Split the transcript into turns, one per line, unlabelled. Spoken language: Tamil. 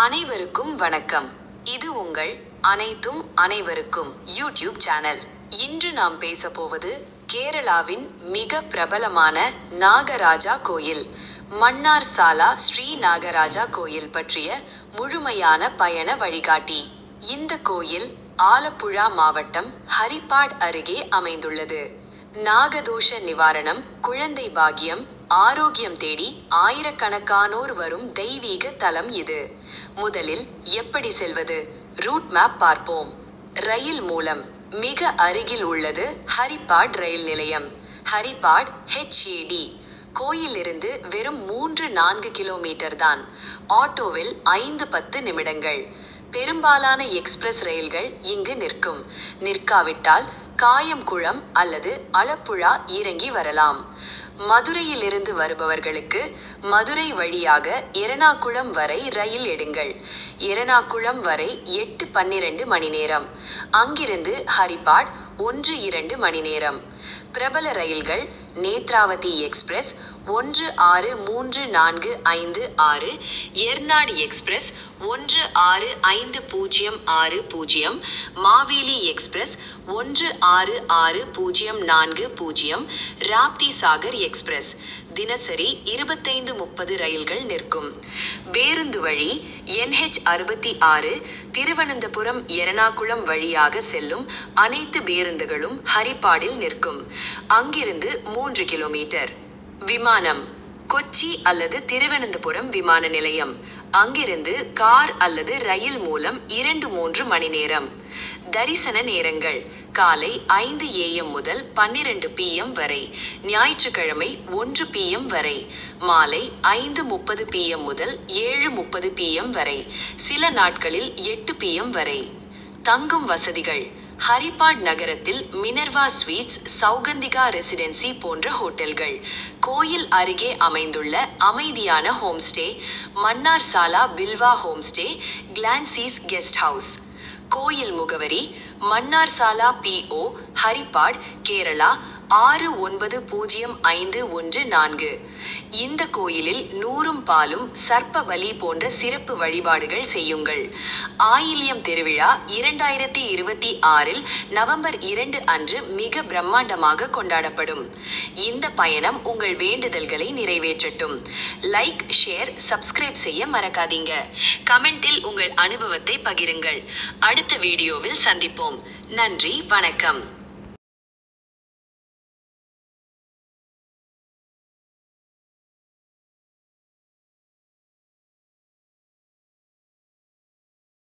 அனைவருக்கும் வணக்கம். இது உங்கள் அனைத்தும் அனைவருக்கும் யூடியூப் சேனல் இன்று நாம் பேச போவது கேரளாவின் மிக பிரபலமான நாகராஜா கோயில் மன்னார் சாலா ஸ்ரீ நாகராஜா கோயில் பற்றிய முழுமையான பயண வழிகாட்டி. இந்த கோயில் ஆலப்புழா மாவட்டம் ஹரிப்பாட் அருகே அமைந்துள்ளது. நாகதோஷ நிவாரணம் குழந்தை பாக்கியம் ஆரோக்கியம் தேடி ஆயிரக்கணக்கானோர் வரும் தெய்வீக தலம் இது. முதலில் எப்படி செல்வது? ரூட் மேப் பார்ப்போம். ரயில் மூலம். மிக அருகில் உள்ளது ஹரிபாட் ரயில் நிலையம். ஹரிபாட் ஹெச்ஏடி கோயிலிருந்து வெறும் மூன்று நான்கு கிலோமீட்டர் தான். ஆட்டோவில் ஐந்து பத்து நிமிடங்கள். பெரும்பாலான எக்ஸ்பிரஸ் ரயில்கள் இங்கு நிற்கும். நிற்காவிட்டால் காயம்குளம் அல்லது அளப்புழா இறங்கி வரலாம். மதுரையிலிருந்து வருபவர்களுக்கு மதுரை வழியாக எரணாகுளம் வரை ரயில் எடுங்கள். எரணாகுளம் வரை எட்டு பன்னிரண்டு மணி நேரம். அங்கிருந்து ஹரிபாட் ஒன்று இரண்டு மணி நேரம். பிரபல ரயில்கள் நேத்ராவதி எக்ஸ்பிரஸ் ஒன்று ஆறு மூன்று நான்கு ஐந்து ஆறு எர்நாடு எக்ஸ்பிரஸ் ஒன்று ஆறு ஐந்து பூஜ்ஜியம் ஆறு பூஜ்ஜியம் மாவேலி எக்ஸ்பிரஸ் ஒன்று ஆறு ஆறு பூஜ்ஜியம் நான்கு பூஜ்ஜியம் ராப்தி சாகர் எக்ஸ்பிரஸ். தினசரி இருபத்தைந்து முப்பது ரயில்கள் நிற்கும். பேருந்து வழி என்ஹெச் அறுபத்தி ஆறு திருவனந்தபுரம் எரணாகுளம் வழியாக செல்லும் அனைத்து பேருந்துகளும் ஹரிப்பாடில் நிற்கும். அங்கிருந்து மூன்று கிலோமீட்டர். விமானம். கொச்சி அல்லது திருவனந்தபுரம் விமான நிலையம். அங்கிருந்து கார் அல்லது ரயில் மூலம் இரண்டு மூன்று மணி நேரம். தரிசன நேரங்கள். காலை ஐந்து ஏஎம் முதல் பன்னிரண்டு பிஎம் வரை. ஞாயிற்றுக்கிழமை ஒன்று பிஎம் வரை. மாலை ஐந்து முப்பது பிஎம் முதல் ஏழு முப்பது பிஎம் வரை. சில நாட்களில் எட்டு பிஎம் வரை. தங்கும் வசதிகள். ஹரிபாட் நகரத்தில் மினர்வா ஸ்வீட்ஸ் சௌகந்திகா ரெசிடென்சி போன்ற ஹோட்டல்கள். கோயில் அருகே அமைந்துள்ள அமைதியான homestay Mannar Sala Bilva homestay Clancy's guest house. கோயில் முகவரி மன்னார் சாலா பிஓ ஹரிபாட் கேரளா ஆறு ஒன்பது பூஜ்ஜியம் ஐந்து ஒன்று நான்கு. இந்த கோயிலில் நூறும் பாலும் சர்ப்ப பலி போன்ற சிறப்பு வழிபாடுகள் செய்யுங்கள். ஆயில்யம் திருவிழா இரண்டாயிரத்தி இருபத்தி ஆறில் நவம்பர் இரண்டு அன்று மிக பிரம்மாண்டமாக கொண்டாடப்படும். இந்த பயணம் உங்கள் வேண்டுதல்களை நிறைவேற்றட்டும். லைக் ஷேர் சப்ஸ்கிரைப் செய்ய மறக்காதீங்க. கமெண்டில் உங்கள் அனுபவத்தை பகிருங்கள். அடுத்த வீடியோவில் சந்திப்போம். நன்றி வணக்கம்.